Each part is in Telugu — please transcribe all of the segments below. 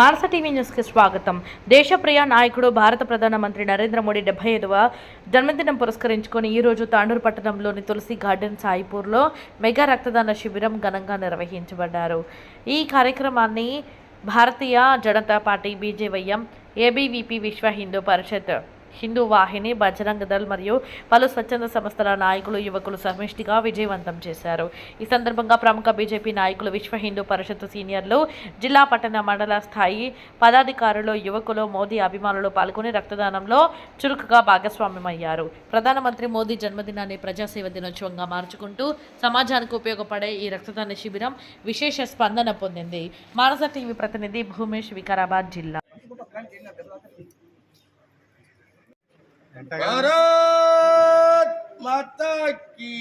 మానస టీవీ న్యూస్కి స్వాగతం. దేశప్రియ నాయకుడు భారత ప్రధానమంత్రి నరేంద్ర మోడీ డెబ్బై ఐదవ జన్మదినం పురస్కరించుకొని ఈ రోజు తాండూరు పట్టణంలోని తులసి గార్డెన్ సాయిపూర్లో మెగా రక్తదాన శిబిరం ఘనంగా నిర్వహించబడ్డారు. ఈ కార్యక్రమాన్ని Bharatiya Janata party BJYM ABVP Vishwa Hindu Parishad Hindu వాహిని బజరంగ దళ్ మరియు పలు స్వచ్ఛంద సంస్థల నాయకులు యువకులు సమిష్టిగా విజయవంతం చేశారు. ఈ సందర్భంగా ప్రముఖ బీజేపీ నాయకులు విశ్వ హిందూ పరిషత్ సీనియర్లు జిల్లా పట్టణ మండల స్థాయి పదాధికారులు యువకులు మోదీ అభిమానులు పాల్గొని రక్తదానంలో చురుకుగా భాగస్వామ్యమయ్యారు. ప్రధానమంత్రి మోదీ జన్మదినాన్ని ప్రజాసేవ దినోత్సవంగా మార్చుకుంటూ సమాజానికి ఉపయోగపడే ఈ రక్తదాన శిబిరం విశేష స్పందన పొందింది. మానస టీవీ ప్రతినిధి భూమేష్ వికారాబాద్ జిల్లా. భారత్ మాతా కీ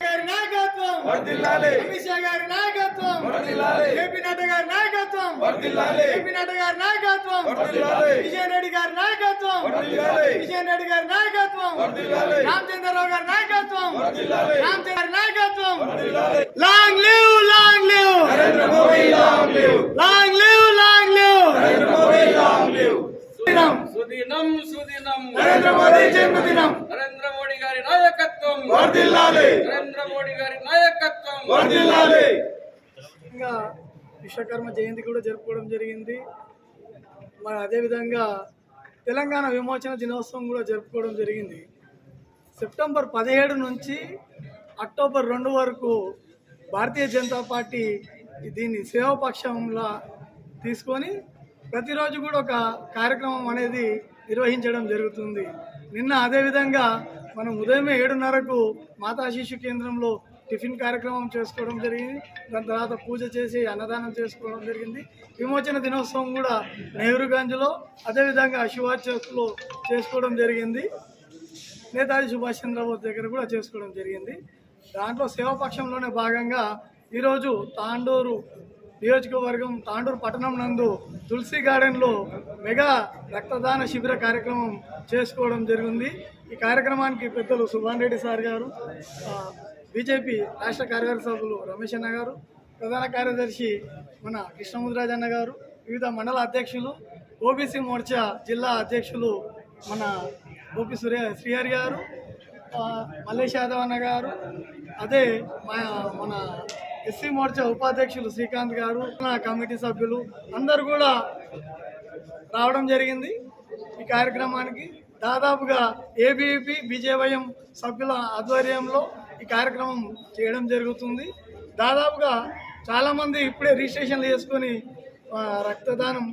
గారి నాయకత్వం వర్ధిల్లాలి. అమిత్ షా గారి నాయకత్వం వర్ధిల్లాలి. ఏపీ నడ్డా గారి నాయకత్వం వర్ధిల్లాలి. ఏపీ నడ్డా గారి నాయకత్వం వర్ధిల్లాలి. విజయన్ రెడ్డి గారి నాయకత్వం వర్ధిల్లాలి. విజయన్ రెడ్డి గారి నాయకత్వం వర్ధిల్లాలి. రామచంద్రరావు గారి నాయకత్వం వర్ధిల్లాలి. రామచంద్ర గారి నాయకత్వం వర్ధిల్లాలి. Long live long live Narendra Modi long live long live long live Narendra Modi long live దినం సుదినం సుదినం. నరేంద్ర మోదీ జన్మదినం నరేంద్ర మోడీ గారి నాయకత్వం. వర్ధిల్లాలి. నరేంద్ర మోడీ గారి నాయకత్వం. వర్ధిల్లాలి. ఇంకా విశ్వకర్మ జయంతి కూడా జరుపుకోవడం జరిగింది. మరి అదేవిధంగా తెలంగాణ విమోచన దినోత్సవం కూడా జరుపుకోవడం జరిగింది. సెప్టెంబర్ పదిహేడు నుంచి అక్టోబర్ రెండు వరకు భారతీయ జనతా పార్టీ దీన్ని సేవాపక్షంలా తీసుకొని ప్రతిరోజు కూడా ఒక కార్యక్రమం అనేది నిర్వహించడం జరుగుతుంది. నిన్న అదేవిధంగా మనం ఉదయమే ఏడున్నరకు మాతా శిశు కేంద్రంలో టిఫిన్ కార్యక్రమం చేసుకోవడం జరిగింది. దాని తర్వాత పూజ చేసి అన్నదానం చేసుకోవడం జరిగింది. విమోచన దినోత్సవం కూడా నెహ్రూగంజ్లో అదేవిధంగా శివాజ్ చౌక్లో చేసుకోవడం జరిగింది. నేతాజీ సుభాష్ చంద్రబోస్ దగ్గర కూడా చేసుకోవడం జరిగింది. దాంట్లో సేవాపక్షంలోనే భాగంగా ఈరోజు తాండూరు నియోజకవర్గం తాండూరు పట్టణం నందు తులసి గార్డెన్లో మెగా రక్తదాన శిబిర కార్యక్రమం చేసుకోవడం జరిగింది. ఈ కార్యక్రమానికి పెద్దలు సుభాన్ రెడ్డి సార్ గారు బీజేపీ రాష్ట్ర కార్యదర్శి సభ్యులు రమేష్ అన్న గారు ప్రధాన కార్యదర్శి మన కృష్ణముద్రాజ్ అన్న గారు వివిధ మండల అధ్యక్షులు ఓబీసీ మోర్చా జిల్లా అధ్యక్షులు మన గోపి సూర్య శ్రీహరి గారు మల్లేష్ యాదవ్ అన్న గారు అదే మా మన ఎస్సీ మోర్చా ఉపాధ్యక్షులు శ్రీకాంత్ గారు నా కమిటీ సభ్యులు అందరు కూడా రావడం జరిగింది. ఈ కార్యక్రమానికి దాదాపుగా ఏబీపీ బీజేవైఎం సభ్యుల ఆధ్వర్యంలో ఈ కార్యక్రమం చేయడం జరుగుతుంది. దాదాపుగా చాలామంది ఇప్పుడే రిజిస్ట్రేషన్లు చేసుకొని రక్తదానం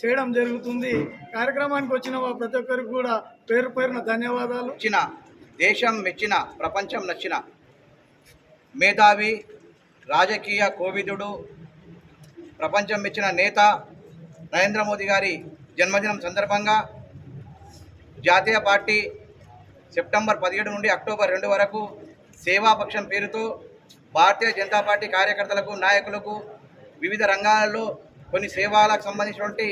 చేయడం జరుగుతుంది. కార్యక్రమానికి వచ్చిన ప్రతి ఒక్కరికి కూడా పేరు పేరున ధన్యవాదాలు. దేశం మెచ్చిన ప్రపంచం నచ్చిన మేధావి రాజకీయ కోవిదుడు ప్రపంచం మెచ్చిన నేత నరేంద్ర మోదీ గారి జన్మదినం సందర్భంగా జాతీయ పార్టీ సెప్టెంబర్ పదిహేడు నుండి అక్టోబర్ రెండు వరకు సేవాపక్షం పేరుతో భారతీయ జనతా పార్టీ కార్యకర్తలకు నాయకులకు వివిధ రంగాలలో కొన్ని సేవలకు సంబంధించినటువంటి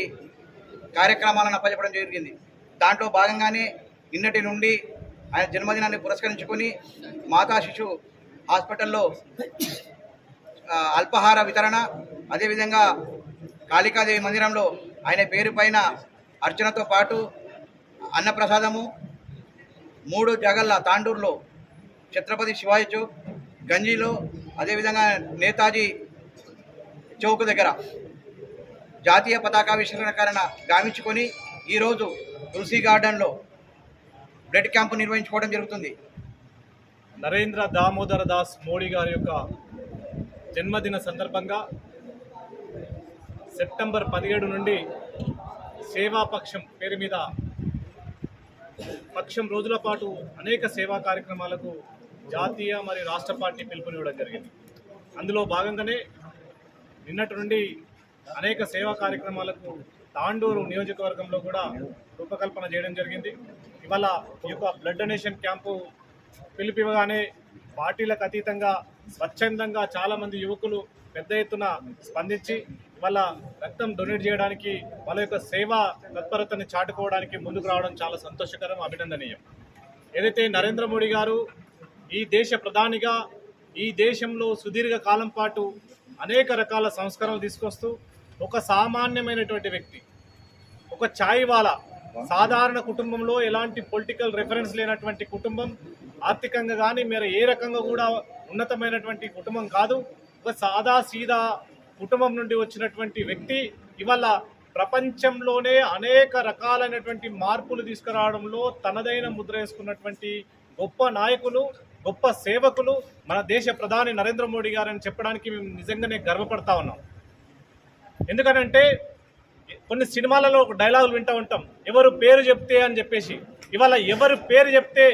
కార్యక్రమాలను అప్పచెప్పడం జరిగింది. దాంట్లో భాగంగానే నిన్నటి నుండి ఆయన జన్మదినాన్ని పురస్కరించుకొని మాతా శిశు హాస్పిటల్లో అల్పాహార వితరణ అదేవిధంగా కాళికాదేవి మందిరంలో ఆయన పేరు పైన అర్చనతో పాటు అన్నప్రసాదము మూడు జగళ్ళ తాండూరులో ఛత్రపతి శివాజీ చౌక్ గంజీలో అదేవిధంగా నేతాజీ చౌక్ దగ్గర జాతీయ పతాకావిష్కరణ గావించుకొని ఈరోజు తులసి గార్డెన్లో బ్లడ్ క్యాంపు నిర్వహించుకోవడం జరుగుతుంది. నరేంద్ర దామోదర దాస్ మోడీ గారి యొక్క జన్మదిన సందర్భంగా సెప్టెంబర్ పదిహేడు నుండి సేవాపక్షం పేరు మీద పక్షం రోజుల పాటు అనేక సేవా కార్యక్రమాలకు జాతీయ మరియు రాష్ట్ర పార్టీ పిలుపునివ్వడం జరిగింది. అందులో భాగంగానే నిన్నటి నుండి అనేక సేవా కార్యక్రమాలకు తాండూరు నియోజకవర్గంలో కూడా రూపకల్పన చేయడం జరిగింది. ఇవాళ ఈ యొక్క బ్లడ్ డొనేషన్ క్యాంపు పిలిపివ్వగానే పార్టీలకు అతీతంగా స్వచ్ఛందంగా చాలామంది యువకులు పెద్ద ఎత్తున స్పందించి వాళ్ళ రక్తం డొనేట్ చేయడానికి వాళ్ళ యొక్క సేవా తత్పరతని చాటుకోవడానికి ముందుకు రావడం చాలా సంతోషకరం అభినందనీయం. ఏదైతే నరేంద్ర మోడీ గారు ఈ దేశ ప్రధానిగా ఈ దేశంలో సుదీర్ఘ కాలం పాటు అనేక రకాల సంస్కరణలు తీసుకొస్తూ ఒక సామాన్యమైనటువంటి వ్యక్తి ఒక ఛాయ్ వాలా సాధారణ కుటుంబంలో ఎలాంటి పొలిటికల్ రెఫరెన్స్ లేనటువంటి కుటుంబం ఆర్థికంగా కానీ మీరు ఏ రకంగా కూడా ఉన్నతమైనటువంటి కుటుంబం కాదు. ఒక సాదా సీదా కుటుంబం నుండి వచ్చినటువంటి వ్యక్తి ఇవాళ ప్రపంచంలోనే అనేక రకాలైనటువంటి మార్పులు తీసుకురావడంలో తనదైన ముద్ర వేసుకున్నటువంటి గొప్ప నాయకులు గొప్ప సేవకులు మన దేశ ప్రధాని నరేంద్ర మోడీ గారని చెప్పడానికి మేము నిజంగానే గర్వపడతా ఉన్నాం. ఎందుకనంటే కొన్ని సినిమాలలో ఒక డైలాగులు వింటూ ఉంటాం. ఎవరు పేరు చెప్తే అని చెప్పేసి ఇవాళ ఎవరు పేరు చెప్తే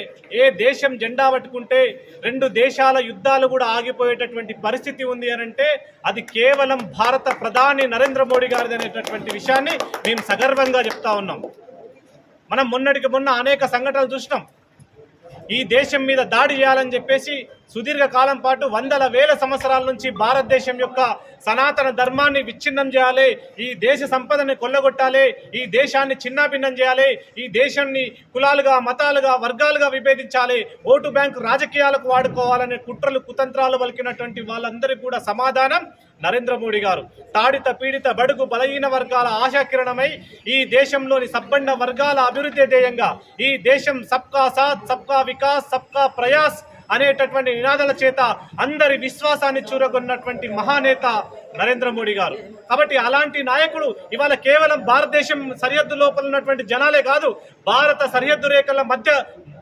ఏ దేశం జెండా పట్టుకుంటే రెండు దేశాల యుద్ధాలు కూడా ఆగిపోయేటటువంటి పరిస్థితి ఉంది అని అంటే అది కేవలం భారత ప్రధాని నరేంద్ర మోడీ గారిది అనేటటువంటి విషయాన్ని మేము సగర్వంగా చెప్తా ఉన్నాం. మనం మొన్నటికి మొన్న అనేక సంఘటనలు చూసినాం. ఈ దేశం మీద దాడి చేయాలని చెప్పేసి సుదీర్ఘ కాలం పాటు వందల వేల సంవత్సరాల నుంచి భారతదేశం యొక్క సనాతన ధర్మాన్ని విచ్ఛిన్నం చేయాలి ఈ దేశ సంపదని కొల్లగొట్టాలి ఈ దేశాన్ని చిన్నాభిన్నం చేయాలి ఈ దేశాన్ని కులాలుగా మతాలుగా వర్గాలుగా విభేదించాలి ఓటు బ్యాంకు రాజకీయాలకు వాడుకోవాలనే కుట్రలు కుతంత్రాలు పలికినటువంటి వాళ్ళందరికీ కూడా సమాధానం నరేంద్ర మోడీ గారు. తాడిత పీడిత బడుగు బలహీన వర్గాల ఆశాకిరణమై ఈ దేశంలోని సబ్బండ వర్గాల అభివృద్ధి ధ్యేయంగా ఈ దేశం సబ్కా సాత్ సబ్కా వికాస్ సబ్కా ప్రయాస్ అనేటటువంటి నినాదాల చేత అందరి విశ్వాసాన్ని చూరగొన్నటువంటి మహానేత నరేంద్ర మోడీ గారు. కాబట్టి అలాంటి నాయకుడు ఇవాళ కేవలం భారతదేశం సరిహద్దు లోపల ఉన్నటువంటి జనాలే కాదు భారత సరిహద్దు రేఖల మధ్య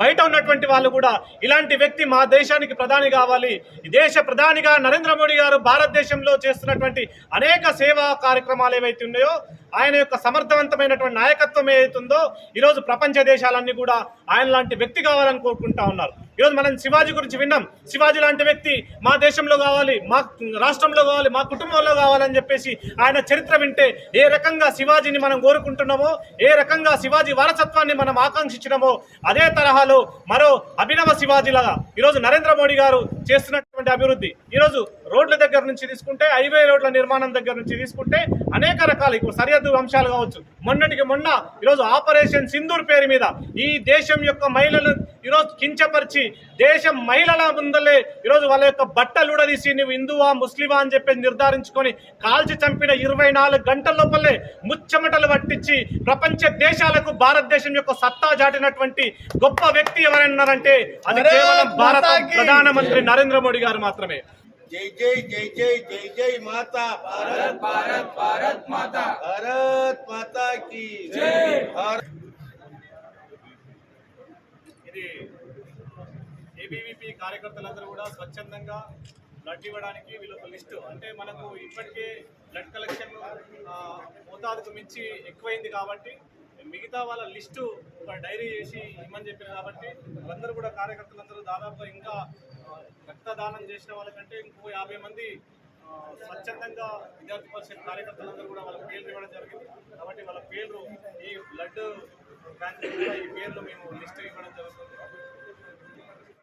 బయట ఉన్నటువంటి వాళ్ళు కూడా ఇలాంటి వ్యక్తి మా దేశానికి ప్రధాని కావాలి. దేశ ప్రధానిగా నరేంద్ర మోడీ గారు భారతదేశంలో చేస్తున్నటువంటి అనేక సేవా కార్యక్రమాలు ఏవైతే ఉన్నాయో ఆయన యొక్క సమర్థవంతమైనటువంటి నాయకత్వం ఏదైతుందో ఈరోజు ప్రపంచ దేశాలన్నీ కూడా ఆయన లాంటి వ్యక్తి కావాలని కోరుకుంటా ఉన్నారు. ఈరోజు మనం శివాజీ గురించి విన్నాం. శివాజీ లాంటి వ్యక్తి మా దేశంలో కావాలి మా రాష్ట్రంలో కావాలి మా కుటుంబంలో కావాలని చెప్పేసి ఆయన చరిత్ర వింటే ఏ రకంగా శివాజీని మనం కోరుకుంటున్నామో ఏ రకంగా శివాజీ వారసత్వాన్ని మనం ఆకాంక్షించినామో అదే తరహాలో మరో అభినవ శివాజీలాగా ఈరోజు నరేంద్ర మోడీ గారు చేస్తున్నటువంటి అభివృద్ధి. ఈరోజు రోడ్ల దగ్గర నుంచి తీసుకుంటే హైవే రోడ్ల నిర్మాణం దగ్గర నుంచి తీసుకుంటే అనేక రకాల ఇప్పుడు సరిహద్దు అంశాలు కావచ్చు. మొన్నటికి మొన్న ఈరోజు ఆపరేషన్ సింధూర్ పేరు మీద ఈ దేశం యొక్క మహిళలు ఈరోజు కించపరిచి దేశ మహిళల ముందలే ఈరోజు వాళ్ళ యొక్క బట్టలు ఉడదీసి నువ్వు హిందువా ముస్లివా అని చెప్పి నిర్ధారించుకొని కాల్చి చంపిన ఇరవై నాలుగు గంటల లోపలే ముచ్చమటలు పట్టించి ప్రపంచ దేశాలకు భారతదేశం యొక్క సత్తా జాటినటువంటి గొప్ప వ్యక్తి ఎవరన్నారంటే అది కేవలం భారత ప్రధానమంత్రి నరేంద్ర మోడీ గారు మాత్రమే. జై జై జై జై జై జై మాతా. భారత్ భారత్ భారత్ మాతా. భారత్ మాతా కి జై. భారత్ ఇది ఏబీవీపీ కార్యకర్తలందరూ కూడా స్వచ్ఛందంగా బ్లడ్ ఇవ్వడానికి వీళ్ళొక లిస్టు. అంటే మనకు ఇప్పటికే బ్లడ్ కలెక్షన్ మోతాదుకు మించి ఎక్కువైంది కాబట్టి మిగతా వాళ్ళ లిస్టు ఒక డైరీ చేసి ఇమ్మని చెప్పారు కాబట్టి వాళ్ళందరూ కూడా కార్యకర్తలందరూ దాదాపు ఇంకా రక్తదానం చేసిన వాళ్ళకంటే ఇంకో యాభై మంది స్వచ్ఛందంగా విద్యార్థి పరిషత్ కార్యకర్తలందరూ కూడా వాళ్ళ పేర్లు ఇవ్వడం జరిగింది. కాబట్టి వాళ్ళ పేర్లు ఈ blood Lo you pasa es mismo, listo y.